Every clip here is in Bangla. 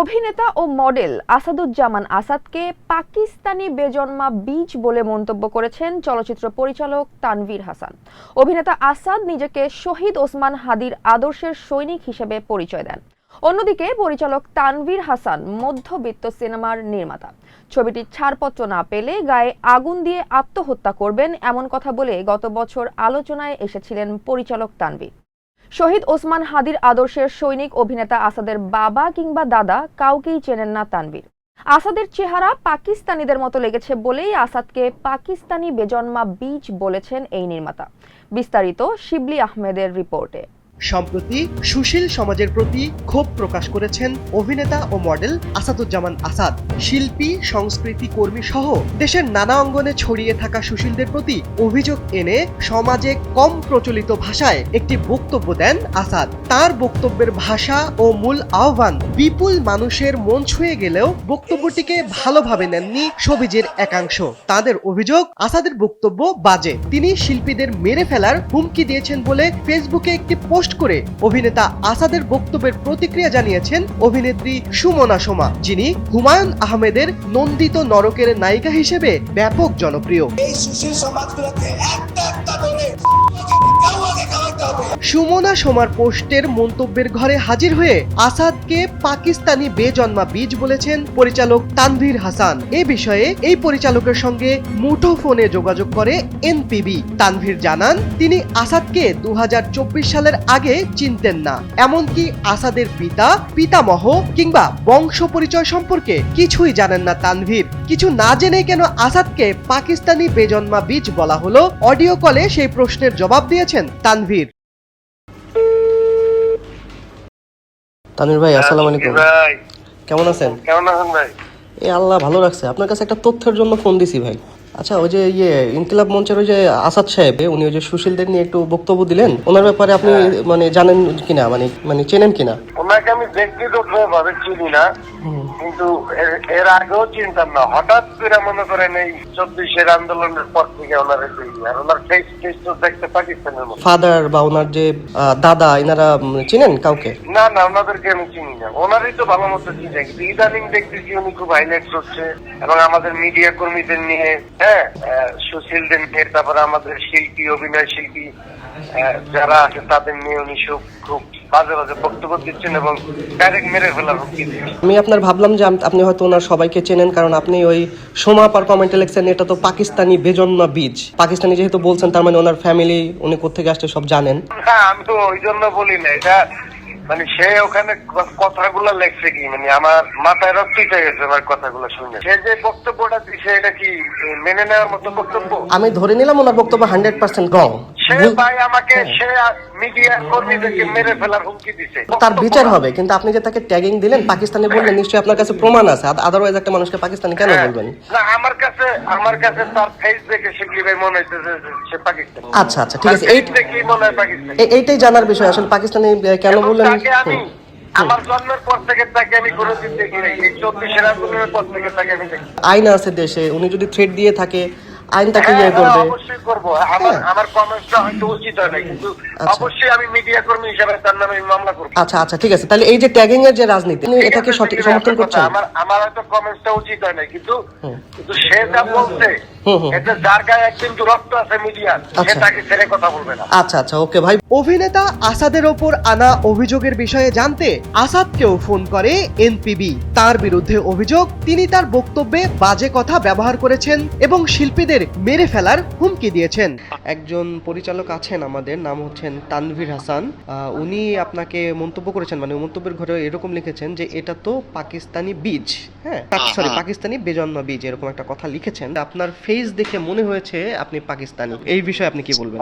অভিনেতা ও মডেল আসাদুজ্জামান আসাদকে পাকিস্তানি বেজন্মা বীজ বলে মন্তব্য করেছেন চলচ্চিত্র পরিচালক তানভীর হাসান। অভিনেতা আসাদ নিজেকে শহীদ ওসমান হাদির আদর্শের সৈনিক হিসেবে পরিচয় দেন। অন্যদিকে পরিচালক তানভীর হাসান মধ্যবিত্ত সিনেমার নির্মাতা। ছবিটির ছাড়পত্র না পেলে গায়ে আগুন দিয়ে আত্মহত্যা করবেন এমন কথা বলে গত বছর আলোচনায় এসেছিলেন পরিচালক তানভীর। শহীদ ওসমান হাদির আদর্শের সৈনিক অভিনেতা আসাদের বাবা কিংবা দাদা কাউকেই চেনেন না তানবীর আসাদের চেহারা পাকিস্তানিদের মতো লেগেছে বলেই আসাদকে পাকিস্তানি বেজন্মা বীজ বলেছেন এই নির্মাতা। বিস্তারিত শিবলি আহমেদের রিপোর্টে। সম্প্রতি সুশীল সমাজের প্রতি ক্ষোভ প্রকাশ করেছেন অভিনেতা ও মডেল আসাদুজ্জামান আসাদ। শিল্পী, সংস্কৃতি কর্মী সহ দেশের নানা অঙ্গনে ছড়িয়ে থাকা সুশীলদের প্রতি অভিযোগ এনে সমাজে কম প্রচলিত ভাষায় একটি বক্তব্য দেন আসাদ। তার বক্তব্যের ভাষা ও মূল আহ্বান, বিপুল মানুষের মন ছুঁয়ে গেলেও বক্তব্যটিকে ভালোভাবে নেননি সবিজের একাংশ। তাদের অভিযোগ, আসাদের বক্তব্য বাজে। তিনি শিল্পীদের মেরে ফেলার হুমকি দিয়েছেন বলে ফেসবুকে একটি পোস্ট করে অভিনেতা আসাদের বক্তব্যের প্রতিক্রিয়া জানিয়েছেন অভিনেত্রী সুমনা সোমা, যিনি হুমায়ুন আহমেদের নন্দিত নরকের নায়িকা হিসেবে ব্যাপক জনপ্রিয়। এই সুশীল একটা একটা সুমনা সোমার পোস্টের মন্তব্যের ঘরে হাজির হয়ে আসাদকে পাকিস্তানি বেজন্মা বীজ বলেছেন পরিচালক তানভীর হাসান। এ বিষয়ে এই পরিচালকের সঙ্গে মুঠো ফোনে যোগাযোগ করে এনপিবি। তানভীর জানান, তিনি আসাদকে দু হাজার চব্বিশ সালের আগে চিনতেন না। এমনকি আসাদের পিতা, পিতামহ কিংবা বংশ পরিচয় সম্পর্কে কিছুই জানেন না তানভীর। কিছু না জেনে কেন আসাদকে পাকিস্তানি বেজন্মা বীজ বলা হলো? অডিও কলে সেই প্রশ্নের জবাব দিয়েছেন তানভীর। তানির ভাই আসসালামু আলাইকুম। ভাই। কেমন আছেন? কেমন আছেন ভাই? এই আল্লাহ ভালো রাখছে। আপনার কাছে একটা তথ্যের জন্য ফোন দিছি ভাই। আচ্ছা ওই যে ইয়ে ইনকিলাব মঞ্চের ওই যে আসাদ সাহেব উনি ওই যে সুশীলদের নিয়ে একটু বক্তব্য দিলেন। ওনার ব্যাপারে আপনি মানে জানেন কিনা? মানে মানে চেনেন কিনা? ওনাকে আমি ব্যক্তিগত ভাবে চিনি না কিন্তু এর- আগেও চিনতাম না। হঠাৎ করে মনে করেন এই চব্বিশের আন্দোলনের পর থেকে ওনার আর ওনার ফেস ফেস তো দেখতে পাকিস্তানের মতো। ফাদার বা ওনার যে দাদা এনারা চিনেন কাউকে? না না ওনাদেরকে আমি চিনি না। ওনারই তো ভালো মতো চিনি। কিন্তু ইদানিং দেখতেছি উনি খুব হাইলাইট করছে এবং আমাদের মিডিয়া কর্মীদের নিয়ে হ্যাঁ সুশীলদের নিয়ে তারপরে আমাদের শিল্পী অভিনয় শিল্পী যারা আছে তাদের নিয়ে উনি সব খুব বাজে বাজে বক্তব্য দিচ্ছেন এবং ডাইরেক্ট মেরে ফেলার হুমকি আমি আপনার ভাবলাম যে আপনি হয়তো ওনার সবাইকে চেনেন কারণ আপনি ওই সোমা পার কমেন্টে লিখছেন এটা তো পাকিস্তানি বেজন্মা বীজ। পাকিস্তানি যেহেতু বলছেন তার মানে ওনার ফ্যামিলি উনি কোথেকে আসছে সব জানেন। না আমি তো ওই জন্য বলি না এটা মানে সে ওখানে কথাগুলো লেখছে কি মানে আমার মাথায় রক্ত উঠে গেছে আমার কথাগুলো শুনে। সে যে বক্তব্যটা দিছে এটা কি মেনে নেওয়ার মতো বক্তব্য? আমি ধরে নিলাম ওনার বক্তব্য হান্ড্রেড পার্সেন্ট রং সে ভাই আমাকে সে মিডিয়া কর্মীদেরকে মেরে ফেলার হুমকি দিছে। তার বিচার হবে কিন্তু আপনি যে তাকে ট্যাগিং দিলেন পাকিস্তানি বললেন নিশ্চয়ই আপনার কাছে প্রমাণ আছে। আদারওয়াইজ একটা মানুষকে পাকিস্তানি কেন হ্যাঁ। বলবেন? না আমার কাছে আমার কাছে তার ফেস দেখে ভাই মনে হচ্ছে যে সে পাকিস্তানি। আচ্ছা আচ্ছা ঠিক আছে। এই মনে হয় পাকিস্তানি। এইটাই জানার বিষয়। আসলে পাকিস্তানি কেন বললেন? আমার জন্মের পর থেকে তাকে আমি কোনোদিন দেখি নাই। এই চব্বিশের আন্দোলনের পর থেকে তাকে আমি দেখি আইন আছে দেশে উনি যদি থ্রেট দিয়ে থাকে আইন তাকে হ্যাঁ, ইয়ে হ্যাঁ, করবে। অবশ্যই করব। আমার আমার কমেন্টটা হয়তো উচিত হয় না কিন্তু আচ্ছা। অবশ্যই আমি মিডিয়া কর্মী হিসেবে তার নামে মামলা করব। আচ্ছা আচ্ছা ঠিক আছে। তাহলে এই যে ট্যাগিং এর যে রাজনীতি এটাকে সঠিক সমর্থন করছেন? আমার আমার হয়তো কমেন্টসটা উচিত হয় না কিন্তু কিন্তু সে যা বলছে আচ্ছা। তাকে ছেড়ে কথা বলবে না। আচ্ছা আচ্ছা ওকে ভাই। অভিনেতা আসাদের ওপর আনা অভিযোগের বিষয়ে জানতে আসাদকেও ফোন করে এনপিবি। তার বিরুদ্ধে অভিযোগ তিনি তার বক্তব্যে বাজে কথা ব্যবহার করেছেন এবং শিল্পীদের মেরে ফেলার হুমকি দিয়েছেন। একজন পরিচালক আছেন আমাদের নাম হচ্ছেন তানভীর হাসান। আহ, উনি আপনাকে মন্তব্য করেছেন মানে মন্তব্যের ঘরে এরকম লিখেছেন যে এটা তো পাকিস্তানি বীজ। হ্যাঁ? সরি পাকিস্তানি বেজন্ম বীজ এরকম একটা কথা লিখেছেন। আপনার ফেস দেখে মনে হয়েছে আপনি পাকিস্তানি। এই বিষয়ে আপনি কি বলবেন?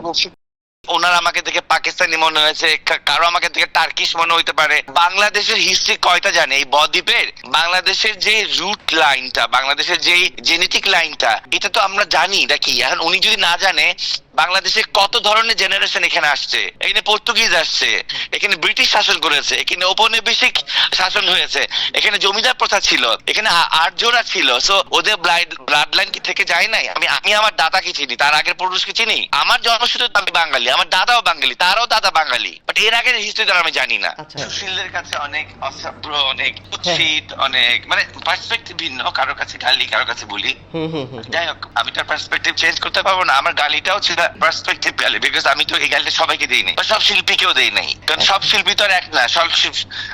ওনার আমাকে দেখে পাকিস্তানি মনে হয়েছে কারও আমাকে দেখে টার্কিশ মনে হইতে পারে। বাংলাদেশের হিস্ট্রি কয়টা জানে? এই বদ্বীপের, বাংলাদেশের যে রুট লাইনটা বাংলাদেশের যে জেনেটিক লাইনটা এটা তো আমরা জানি এটা কি এখন উনি যদি না জানে বাংলাদেশে কত ধরনের জেনারেশন এখানে আসছে? এখানে পর্তুগিজ আসছে এখানে ব্রিটিশ শাসন করেছে এখানে ঔপনিবেশিক শাসন হয়েছে এখানে জমিদার প্রথা ছিল এখানে আর্যরা ছিল। সো ওদের ব্লাড লাইন কি থেকে যায় নাই? আমি আমি আমার দাদাকে চিনি তার আগের পুরুষকে চিনি। আমার জন্মসূত্রে তো আমি বাঙালি আমার দাদাও বাঙালি তারও দাদা বাঙালি। বাট এর আগের হিস্ট্রি তো আমি জানি না। আচ্ছা। সুশীলদের কাছে অনেক অসভ্য অনেক উচিত অনেক মানে পার্সপেক্টিভ ভিন্ন কারও কাছে গালি কারও কাছে বলি। যাই হোক আমি তার পার্সপেক্টিভ চেঞ্জ করতে পারব না আমার গালিটাও ছিল পার্সপেক্টিভ গালি বিকজ আমি তো এই সবাইকে দিই নাই। সব শিল্পীকেও নাই। কারণ সব শিল্পী তো আর এক না, সব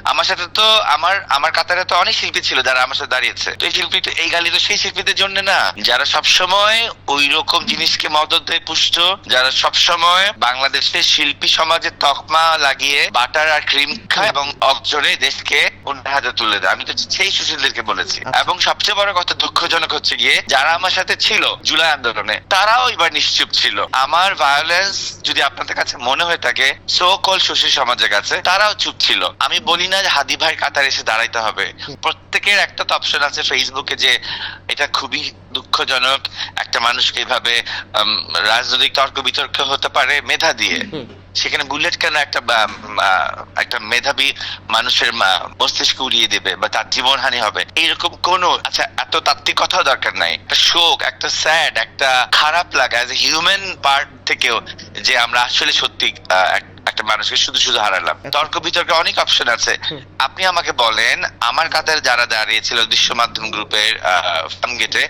আমার সাথে তো আমার আমার কাতারে তো অনেক শিল্পী ছিল যারা আমার সাথে দাঁড়িয়েছে। তো এই শিল্পী তো এই গালি তো সেই শিল্পীদের জন্য না। যারা সব সময় ওই রকম জিনিসকে মদত দেয়, পুষ্ট, যারা সব সময় বাংলাদেশের শিল্পী সমাজে তকমা লাগিয়ে বাটার আর ক্রিম খায় এবং অবজরে দেশকে অন্য হাতে তুলে দেয়। আমি তো সেই সুশীলদেরকে বলেছি। আচ্ছা। এবং সবচেয়ে বড় কথা দুঃখজনক হচ্ছে গিয়ে যারা আমার সাথে ছিল জুলাই আন্দোলনে তারাও এবার নিশ্চুপ ছিল। আমার ভায়োলেন্স যদি আপনাদের কাছে মনে হয়ে থাকে সো কল সুশীল সমাজের কাছে তারাও চুপ ছিল। আমি বলি না যে হাদি ভাইয়ের কাতার এসে দাঁড়াইতে হবে। প্রত্যেকের একটা তো অপশন আছে ফেসবুকে যে এটা খুবই দুঃখজনক একটা মানুষকে এভাবে রাজনৈতিক তর্ক বিতর্ক হতে পারে মেধা দিয়ে। সেখানে বুলেট কেন একটা একটা মেধাবী মানুষের মস্তিষ্ক উড়িয়ে দেবে বা তার জীবনহানি হবে? এইরকম কোন আচ্ছা এত তাত্ত্বিক কথাও দরকার নাই। একটা শোক একটা স্যাড একটা খারাপ লাগা হিউম্যান পার্ট থেকেও যে আমরা আসলে সত্যি আহ, একটা মানুষকে শুধু শুধু হারালাম। তর্ক বিতর্কে অনেক অপশন আছে। আপনি আমাকে বলেন আমার কাতারে যারা দাঁড়িয়েছিল দৃশ্য মাধ্যম গ্রুপের ফার্ম গেটে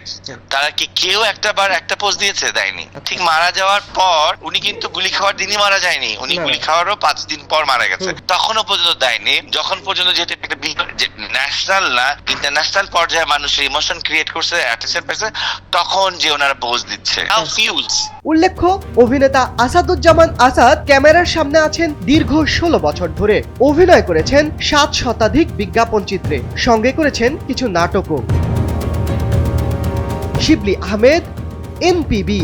তারা কি কেউ একটা বার একটা পোস্ট দিয়েছে? দেয়নি। ঠিক মারা যাওয়ার পর উনি কিন্তু গুলি খাওয়ার দিনই মারা যায়নি। উনি গুলি খাওয়ারও পাঁচ দিন পর মারা গেছে। তখনও পর্যন্ত দেয়নি। যখন পর্যন্ত যেহেতু একটা ন্যাশনাল না ইন্টারন্যাশনাল পর্যায়ে মানুষের ইমোশন ক্রিয়েট করছে অ্যাটেনশন পেয়েছে তখন যে ওনারা পোস্ট দিচ্ছে। উল্লেখ্য অভিনেতা আসাদুজ্জামান আসাদ ক্যামেরার সামনে আছেন দীর্ঘ ষোলো বছর ধরে। অভিনয় করেছেন সাত শতাধিক বিজ্ঞাপন চিত্রে। সঙ্গে করেছেন কিছু নাটকও। শিবলি আহমেদ, এনপিবি।